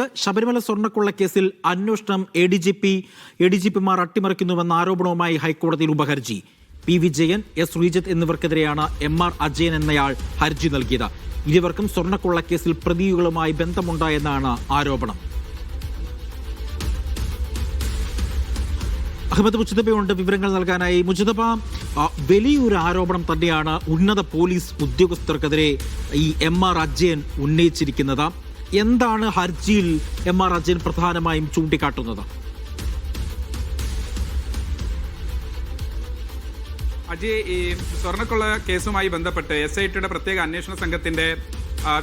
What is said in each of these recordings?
വാർത്തകളിലേക്ക് ശബരിമല സ്വർണക്കൊള്ള കേസിൽ അന്വേഷണം A D G P A D G പിമാർ അട്ടിമറിക്കുന്നുവെന്ന ആരോപണവുമായി ഹൈക്കോടതിയിൽ ഉപഹർജി. പി വിജയൻ എസ് ശ്രീജിത്ത് എന്നിവർക്കെതിരെയാണ് എം ആർ അജയൻ എന്നയാൾ ഹർജി നൽകിയത്. ഇരുവർക്കും സ്വർണക്കൊള്ള കേസിൽ പ്രതികളുമായി ബന്ധമുണ്ടായെന്നാണ് ആരോപണം. അഹമ്മദ് മുജിതബയുണ്ട് വിവരങ്ങൾ നൽകാനായി. മുജിതബ വലിയൊരു ആരോപണം തന്നെയാണ് ഉന്നത പോലീസ് ഉദ്യോഗസ്ഥർക്കെതിരെ ഈ എം ആർ അജയൻ ഉന്നയിച്ചിരിക്കുന്നത്. എന്താണ് ഹർജിയിൽ എം ആർ അജയൻ പ്രധാനമായും ചൂണ്ടിക്കാട്ടുന്നത്? അജയ് ഈ സ്വർണക്കൊള്ള കേസുമായി ബന്ധപ്പെട്ട് എസ് ഐ ടിയുടെ പ്രത്യേക അന്വേഷണ സംഘത്തിന്റെ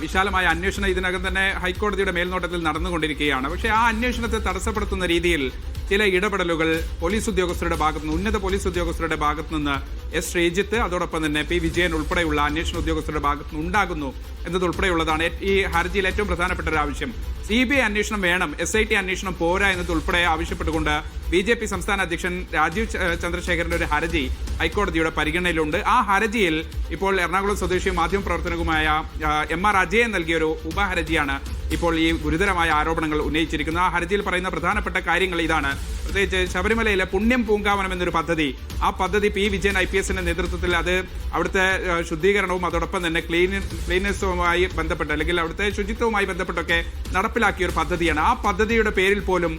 വിശാലമായ അന്വേഷണം ഇതിനകം തന്നെ ഹൈക്കോടതിയുടെ മേൽനോട്ടത്തിൽ നടന്നുകൊണ്ടിരിക്കുകയാണ്. പക്ഷേ ആ അന്വേഷണത്തെ തടസ്സപ്പെടുത്തുന്ന രീതിയിൽ ചില ഇടപെടലുകൾ പോലീസ് ഉദ്യോഗസ്ഥരുടെ ഭാഗത്തുനിന്ന് ഉന്നത പോലീസ് ഉദ്യോഗസ്ഥരുടെ ഭാഗത്തു നിന്ന് എസ് ശ്രീജിത്ത് അതോടൊപ്പം തന്നെ പി വിജയൻ ഉൾപ്പെടെയുള്ള അന്വേഷണ ഉദ്യോഗസ്ഥരുടെ ഭാഗത്തു ഉണ്ടാകുന്നു എന്നതുൾപ്പെടെയുള്ളതാണ് ഈ ഹർജിയിൽ ഏറ്റവും പ്രധാനപ്പെട്ട ഒരു ആവശ്യം. സി ബി ഐ അന്വേഷണം വേണം എസ് ഐ ടി അന്വേഷണം പോരാ എന്നതുൾപ്പെടെ ആവശ്യപ്പെട്ടുകൊണ്ട് ബി ജെ പി സംസ്ഥാന അധ്യക്ഷൻ രാജീവ് ചന്ദ്രശേഖരന്റെ ഒരു ഹർജി ഹൈക്കോടതിയുടെ പരിഗണനയിലുണ്ട്. ആ ഹർജിയിൽ ഇപ്പോൾ എറണാകുളം സ്വദേശിയും മാധ്യമപ്രവർത്തകനുമായ ആ, എം ആർ അജയൻ നൽകിയ ഒരു ഉപഹർജിയാണ് ഇപ്പോൾ ഈ ഗുരുതരമായ ആരോപണങ്ങൾ ഉന്നയിച്ചിരിക്കുന്നത് ആ ഹർജിയിൽ പറയുന്ന പ്രധാനപ്പെട്ട കാര്യങ്ങൾ ഇതാണ്. പ്രത്യേകിച്ച് ശബരിമലയിലെ പുണ്യം പൂങ്കാവനം എന്നൊരു പദ്ധതി ആ പദ്ധതി പി വിജയൻ ഐ പി എസിന്റെ നേതൃത്വത്തിൽ അത് അവിടുത്തെ ശുദ്ധീകരണവും അതോടൊപ്പം തന്നെ ക്ലീൻ ക്ലീനസുമായി ബന്ധപ്പെട്ട് അല്ലെങ്കിൽ അവിടുത്തെ ശുചിത്വവുമായി ബന്ധപ്പെട്ടൊക്കെ നടപ്പിലാക്കിയ ഒരു പദ്ധതിയാണ്. ആ പദ്ധതിയുടെ പേരിൽ പോലും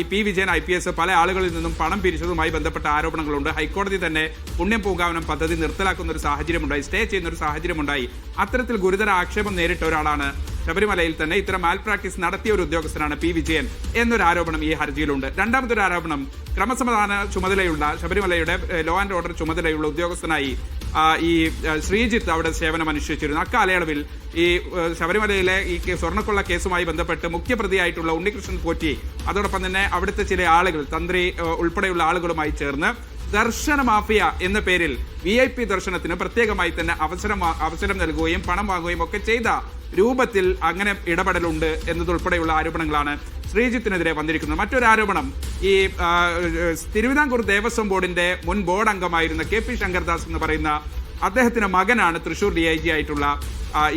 ഈ P Vijayan I P S പല ആളുകളിൽ നിന്നും പണം പിരിച്ചതുമായി ബന്ധപ്പെട്ട ആരോപണങ്ങളുണ്ട്. ഹൈക്കോടതി തന്നെ പുണ്യം പൂങ്കാവനം പദ്ധതി നിർത്തലാക്കുന്ന ഒരു സാഹചര്യമുണ്ടായി സ്റ്റേ ചെയ്യുന്ന ഒരു സാഹചര്യമുണ്ടായി. അത്തരത്തിൽ ഗുരുതര ആക്ഷേപം നേരിട്ട ഒരാളാണ് ശബരിമലയിൽ തന്നെ ഇത്തരം മാൽ പ്രാക്ടീസ് നടത്തിയ ഒരു ഉദ്യോഗസ്ഥനാണ് പി വിജയൻ എന്നൊരു ആരോപണം ഈ ഹർജിയിലുണ്ട്. രണ്ടാമതൊരു ആരോപണം ക്രമസമാധാന ചുമതലയുള്ള ശബരിമലയുടെ ലോ ആൻഡ് ഓർഡർ ചുമതലയുള്ള ഉദ്യോഗസ്ഥനായി ഈ ശ്രീജിത്ത് അവിടെ സേവനം അനുഷ്ഠിച്ചിരുന്നു. അക്കാലയളവിൽ ഈ ശബരിമലയിലെ ഈ സ്വർണക്കൊള്ള കേസുമായി ബന്ധപ്പെട്ട് മുഖ്യപ്രതിയായിട്ടുള്ള ഉണ്ണികൃഷ്ണൻ പോറ്റി അതോടൊപ്പം തന്നെ അവിടുത്തെ ചില ആളുകൾ തന്ത്രി ഉൾപ്പെടെയുള്ള ആളുകളുമായി ചേർന്ന് ദർശന മാഫിയ എന്ന പേരിൽ വി ഐ പി ദർശനത്തിന് പ്രത്യേകമായി തന്നെ അവസരം അവസരം നൽകുകയും പണം വാങ്ങുകയും ഒക്കെ ചെയ്ത രൂപത്തിൽ അങ്ങനെ ഇടപെടലുണ്ട് എന്നതുൾപ്പെടെയുള്ള ആരോപണങ്ങളാണ് ശ്രീജിത്തിനെതിരെ വന്നിരിക്കുന്നത്. മറ്റൊരു ആരോപണം ഈ തിരുവിതാംകൂർ ദേവസ്വം ബോർഡിന്റെ മുൻ ബോർഡ് അംഗമായിരുന്ന കെ പി ശങ്കർദാസ് എന്ന് പറയുന്ന അദ്ദേഹത്തിന്റെ മകനാണ് തൃശൂർ ഡി ഐ ജി ആയിട്ടുള്ള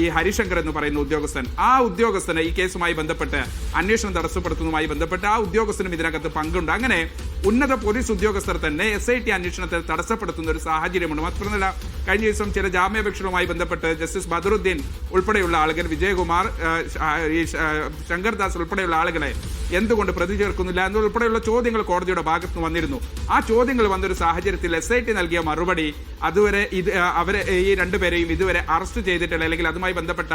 ഈ ഹരിശങ്കർ എന്ന് പറയുന്ന ഉദ്യോഗസ്ഥൻ. ആ ഉദ്യോഗസ്ഥന് ഈ കേസുമായി ബന്ധപ്പെട്ട് അന്വേഷണം തടസ്സപ്പെടുത്തുന്നതുമായി ബന്ധപ്പെട്ട് ആ ഉദ്യോഗസ്ഥനും ഇതിനകത്ത് പങ്കുണ്ട്. അങ്ങനെ ഉന്നത പോലീസ് ഉദ്യോഗസ്ഥർ തന്നെ എസ് ഐ ടി അന്വേഷണത്തെ തടസ്സപ്പെടുത്തുന്ന ഒരു സാഹചര്യമുണ്ട്. മാത്രമല്ല കഴിഞ്ഞ ദിവസം ചില ജാമ്യാപേക്ഷകളുമായി ബന്ധപ്പെട്ട് ജസ്റ്റിസ് ബദറുദ്ദീൻ ഉൾപ്പെടെയുള്ള ആളുകൾ വിജയകുമാർ ശങ്കർദാസ് ഉൾപ്പെടെയുള്ള ആളുകളെ എന്തുകൊണ്ട് പ്രതി ചേർക്കുന്നില്ല എന്നുൾപ്പെടെയുള്ള ചോദ്യങ്ങൾ കോടതിയുടെ ഭാഗത്ത് നിന്ന് വന്നിരുന്നു. ആ ചോദ്യങ്ങൾ വന്നൊരു സാഹചര്യത്തിൽ എസ് ഐ ടി നൽകിയ മറുപടി അതുവരെ ഇത് അവരെ ഈ രണ്ടുപേരെയും ഇതുവരെ അറസ്റ്റ് ചെയ്തിട്ടില്ല അല്ലെങ്കിൽ അതുമായി ബന്ധപ്പെട്ട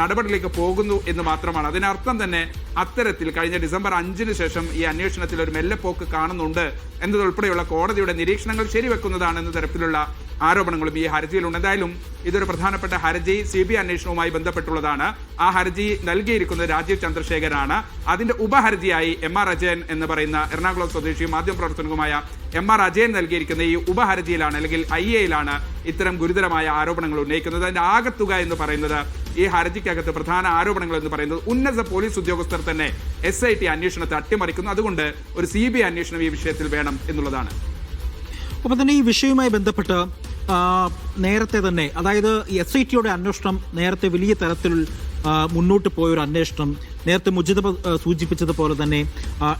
നടപടിയിലേക്ക് പോകുന്നു എന്ന് മാത്രമാണ്. അതിനർത്ഥം തന്നെ അത്തരത്തിൽ കഴിഞ്ഞ ഡിസംബർ അഞ്ചിന് ശേഷം ഈ അന്വേഷണത്തിൽ ഒരു മെല്ലെപ്പോക്ക് കാണുന്നുണ്ട് എന്നതുൾപ്പെടെയുള്ള കോടതിയുടെ നിരീക്ഷണങ്ങൾ ശരിവെക്കുന്നതാണ് എന്ന തരത്തിലുള്ള ആരോപണങ്ങളും ഈ ഹർജിയിലുണ്ട്. എന്തായാലും ഇതൊരു പ്രധാനപ്പെട്ട ഹർജി. സി ബി അന്വേഷണവുമായി ബന്ധപ്പെട്ടുള്ളതാണ്. ആ ഹർജി നൽകിയിരിക്കുന്നത് രാജീവ് ചന്ദ്രശേഖരാണ്. അതിന്റെ ഉപഹർജിയായി എം ആർ അജയൻ എന്ന് പറയുന്ന എറണാകുളം സ്വദേശിയും മാധ്യമപ്രവർത്തകനുമായ എം ആർ അജയൻ നൽകിയിരിക്കുന്ന ഈ ഉപഹർജിയിലാണ് അല്ലെങ്കിൽ ഐ എയിലാണ് ഇത്തരം ഗുരുതരമായ ആരോപണങ്ങൾ ഉന്നയിക്കുന്നത്. അതിന്റെ ആകത്തുക എന്ന് പറയുന്നത് ഈ ഹർജിക്കകത്ത് പ്രധാന ആരോപണങ്ങൾ എന്ന് പറയുന്നത് ഉന്നത പോലീസ് ഉദ്യോഗസ്ഥർ തന്നെ എസ് ഐ ടി അന്വേഷണത്തെ അട്ടിമറിക്കുന്നു. അതുകൊണ്ട് ഒരു സി ബി അന്വേഷണം ഈ വിഷയത്തിൽ വേണം എന്നുള്ളതാണ്. ഒപ്പം തന്നെ ഈ വിഷയവുമായി ബന്ധപ്പെട്ട് നേരത്തെ തന്നെ അതായത് എസ് ഐ ടിയുടെ അന്വേഷണം നേരത്തെ വലിയ തരത്തിൽ മുന്നോട്ട് പോയൊരു അന്വേഷണം നേരത്തെ മുജിത സൂചിപ്പിച്ചതുപോലെ തന്നെ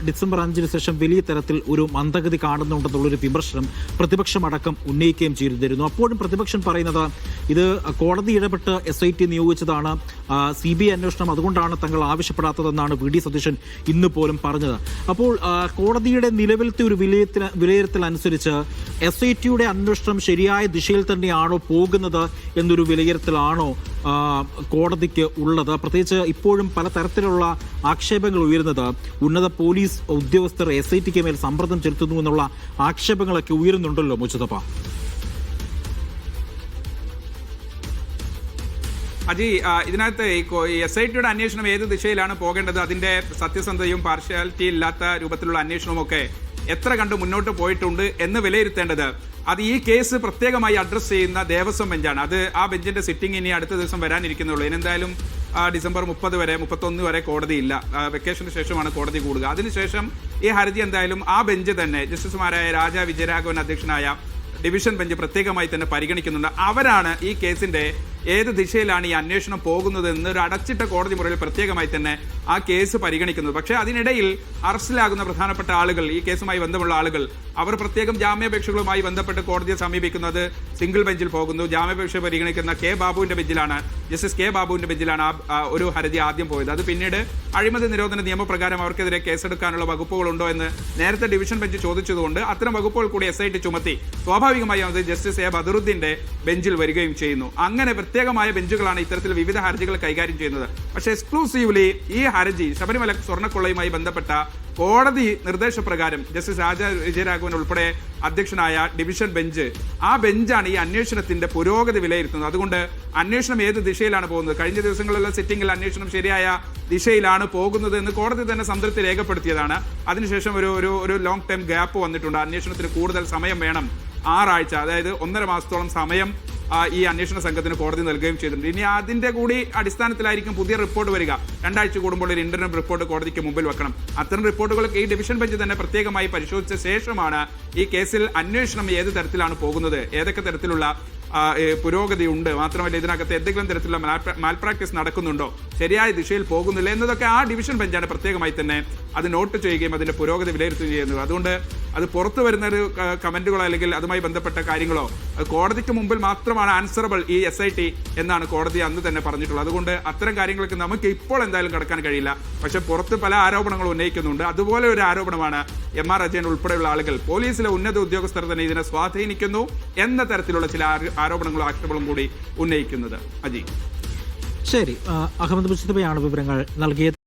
ഡിസംബർ അഞ്ചിന് ശേഷം വലിയ തരത്തിൽ ഒരു മന്ദഗതി കാണുന്നുണ്ടെന്നുള്ളൊരു വിമർശനം പ്രതിപക്ഷമടക്കം ഉന്നയിക്കുകയും ചെയ്തിരുന്നു. അപ്പോഴും പ്രതിപക്ഷം പറയുന്നത് ഇത് കോടതി ഇടപെട്ട് എസ് ഐ ടി നിയോഗിച്ചതാണ് സി ബി ഐ അന്വേഷണം അതുകൊണ്ടാണ് തങ്ങൾ ആവശ്യപ്പെടാത്തതെന്നാണ് വി ഡി സതീശൻ ഇന്ന് പോലും പറഞ്ഞത്. അപ്പോൾ കോടതിയുടെ നിലവിലത്തെ ഒരു വിലയിരുത്തൽ വിലയിരുത്തൽ അനുസരിച്ച് എസ് ഐ ടിയുടെ അന്വേഷണം ശരിയായ ദിശയിൽ തന്നെയാണോ പോകുന്നത് എന്നൊരു വിലയിരുത്തലാണോ കോടതിക്ക് ഉള്ളത്? പ്രത്യേകിച്ച് ഇപ്പോഴും പല തരത്തിലുള്ള ആക്ഷേപങ്ങൾ ഉയരുന്നത് ഉന്നത പോലീസ് ഉദ്യോഗസ്ഥർ എസ് ഐ ടിക്ക് മേൽ സമ്മർദ്ദം ചെലുത്തുന്നു എന്നുള്ള ആക്ഷേപങ്ങളൊക്കെ ഉയരുന്നുണ്ടല്ലോ മുച്ചതപ്പ അജി ഇതിനകത്ത് എസ് ഐ ടിയുടെ അന്വേഷണം ഏത് ദിശയിലാണ് പോകേണ്ടത്? അതിന്റെ സത്യസന്ധതയും പാർഷ്യാലിറ്റി ഇല്ലാത്ത രൂപത്തിലുള്ള അന്വേഷണമൊക്കെ എത്ര കണ്ട് മുന്നോട്ട് പോയിട്ടുണ്ട് എന്ന് വിലയിരുത്തേണ്ടത്? അത് ഈ കേസ് പ്രത്യേകമായി അഡ്രസ് ചെയ്യുന്ന ദേവസ്വം ബെഞ്ചാണ്. അത് ആ ബെഞ്ചിന്റെ സിറ്റിംഗ് ഇനി അടുത്ത ദിവസം വരാനിരിക്കുന്നുള്ളൂ. ഇനെന്തായാലും ആ, ഡിസംബർ മുപ്പത് വരെ മുപ്പത്തൊന്ന് വരെ കോടതിയില്ല വെക്കേഷന് ശേഷമാണ് കോടതി കൂടുക. അതിനുശേഷം ഈ ഹർജി എന്തായാലും ആ ബെഞ്ച് തന്നെ ജസ്റ്റിസുമാരായ രാജ വിജയരാഘവൻ അധ്യക്ഷനായ ഡിവിഷൻ ബെഞ്ച് പ്രത്യേകമായി തന്നെ പരിഗണിക്കുന്നുണ്ട്. അവരാണ് ഈ കേസിന്റെ ഏത് ദിശയിലാണ് ഈ അന്വേഷണം പോകുന്നത് എന്ന് ഒരു അടച്ചിട്ട കോടതി മുറിയിൽ പ്രത്യേകമായി തന്നെ ആ കേസ് പരിഗണിക്കുന്നത്. പക്ഷേ അതിനിടയിൽ അറസ്റ്റിലാകുന്ന പ്രധാനപ്പെട്ട ആളുകൾ ഈ കേസുമായി ബന്ധമുള്ള ആളുകൾ അവർ പ്രത്യേകം ജാമ്യാപേക്ഷകളുമായി ബന്ധപ്പെട്ട് കോടതിയെ സമീപിക്കുന്നത് സിംഗിൾ ബെഞ്ചിൽ പോകുന്നു. ജാമ്യാപേക്ഷ പരിഗണിക്കുന്ന കെ ബാബുവിന്റെ ബെഞ്ചിലാണ് ജസ്റ്റിസ് കെ ബാബുവിന്റെ ബെഞ്ചിലാണ് ഒരു ഹർജി ആദ്യം പോയത്. അത് പിന്നീട് അഴിമതി നിരോധന നിയമപ്രകാരം അവർക്കെതിരെ കേസെടുക്കാനുള്ള വകുപ്പുകളുണ്ടോ എന്ന് നേരത്തെ ഡിവിഷൻ ബെഞ്ച് ചോദിച്ചതുകൊണ്ട് അത്തരം വകുപ്പുകൾ കൂടി എസ് ഐ ടി ചുമത്തി സ്വാഭാവികമായും അത് ജസ്റ്റിസ് എ ബദറുദ്ദീന്റെ ബെഞ്ചിൽ വരികയും ചെയ്യുന്നു. അങ്ങനെ പ്രത്യേകമായ ബെഞ്ചുകളാണ് ഇത്തരത്തിൽ വിവിധ ഹർജികൾ കൈകാര്യം ചെയ്യുന്നത്. പക്ഷേ എക്സ്ക്ലൂസീവ്ലി ഈ ഹർജി ശബരിമല സ്വർണക്കൊള്ളയുമായി ബന്ധപ്പെട്ട കോടതി നിർദ്ദേശപ്രകാരം ജസ്റ്റിസ് രാജ വിജയരാഘവൻ ഉൾപ്പെടെ അധ്യക്ഷനായ ഡിവിഷൻ ബെഞ്ച് ആ ബെഞ്ചാണ് ഈ അന്വേഷണത്തിന്റെ പുരോഗതി വിലയിരുത്തുന്നത്. അതുകൊണ്ട് അന്വേഷണം ഏത് ദിശയിലാണ് പോകുന്നത്? കഴിഞ്ഞ ദിവസങ്ങളിലുള്ള സിറ്റിംഗിൽ അന്വേഷണം ശരിയായ ദിശയിലാണ് പോകുന്നത് എന്ന് കോടതി തന്നെ സംതൃപ്തി രേഖപ്പെടുത്തിയതാണ്. അതിനുശേഷം ഒരു ഒരു ഒരു ലോങ് ടൈം ഗ്യാപ്പ് വന്നിട്ടുണ്ട്. അന്വേഷണത്തിന് കൂടുതൽ സമയം വേണം. ആറാഴ്ച അതായത് ഒന്നര മാസത്തോളം സമയം ഈ അന്വേഷണ സംഘത്തിന് കോടതി നൽകുകയും ചെയ്തിട്ടുണ്ട്. ഇനി അതിന്റെ കൂടി അടിസ്ഥാനത്തിലായിരിക്കും പുതിയ റിപ്പോർട്ട് വരിക. രണ്ടാഴ്ച കൂടുമ്പോൾ ഒരു ഇന്റർനെറ്റ് റിപ്പോർട്ട് കോടതിക്ക് മുമ്പിൽ വെക്കണം. അത്തരം റിപ്പോർട്ടുകൾ ഈ ഡിവിഷൻ ബെഞ്ച് തന്നെ പ്രത്യേകമായി പരിശോധിച്ച ശേഷമാണ് ഈ കേസിൽ അന്വേഷണം ഏത് തരത്തിലാണ് പോകുന്നത്? ഏതൊക്കെ തരത്തിലുള്ള പുരോഗതി ഉണ്ട്? മാത്രമല്ല ഇതിനകത്ത് എന്തെങ്കിലും തരത്തിലുള്ള മാൽ പ്രാക്ടീസ് നടക്കുന്നുണ്ടോ? ശരിയായ ദിശയിൽ പോകുന്നില്ല എന്നതൊക്കെ ആ ഡിവിഷൻ ബെഞ്ചാണ് പ്രത്യേകമായി തന്നെ അത് നോട്ട് ചെയ്യുകയും അതിന്റെ പുരോഗതി വിലയിരുത്തുകയും ചെയ്യുന്നത്. അതുകൊണ്ട് അത് പുറത്തു വരുന്ന ഒരു കമന്റുകളോ അല്ലെങ്കിൽ അതുമായി ബന്ധപ്പെട്ട കാര്യങ്ങളോ കോടതിക്ക് മുമ്പിൽ മാത്രമാണ് ആൻസറബിൾ ഈ എസ് ഐ ടി എന്നാണ് കോടതി അന്ന് തന്നെ പറഞ്ഞിട്ടുള്ളത്. അതുകൊണ്ട് അത്തരം കാര്യങ്ങൾക്ക് നമുക്ക് ഇപ്പോൾ എന്തായാലും കടക്കാൻ കഴിയില്ല. പക്ഷെ പുറത്ത് പല ആരോപണങ്ങളും ഉന്നയിക്കുന്നുണ്ട്. അതുപോലെ ഒരു ആരോപണമാണ് എം ആർ അജയൻ ഉൾപ്പെടെയുള്ള ആളുകൾ പോലീസിലെ ഉന്നത ഉദ്യോഗസ്ഥർ തന്നെ ഇതിനെ സ്വാധീനിക്കുന്നു എന്ന തരത്തിലുള്ള ചില ആരോപണങ്ങളും ആക്ഷേപങ്ങളും കൂടി ഉന്നയിക്കുന്നത്. അജി. ശരി അഹമ്മദ് മുസ്തഫയാണ് വിവരങ്ങൾ നൽകിയത്.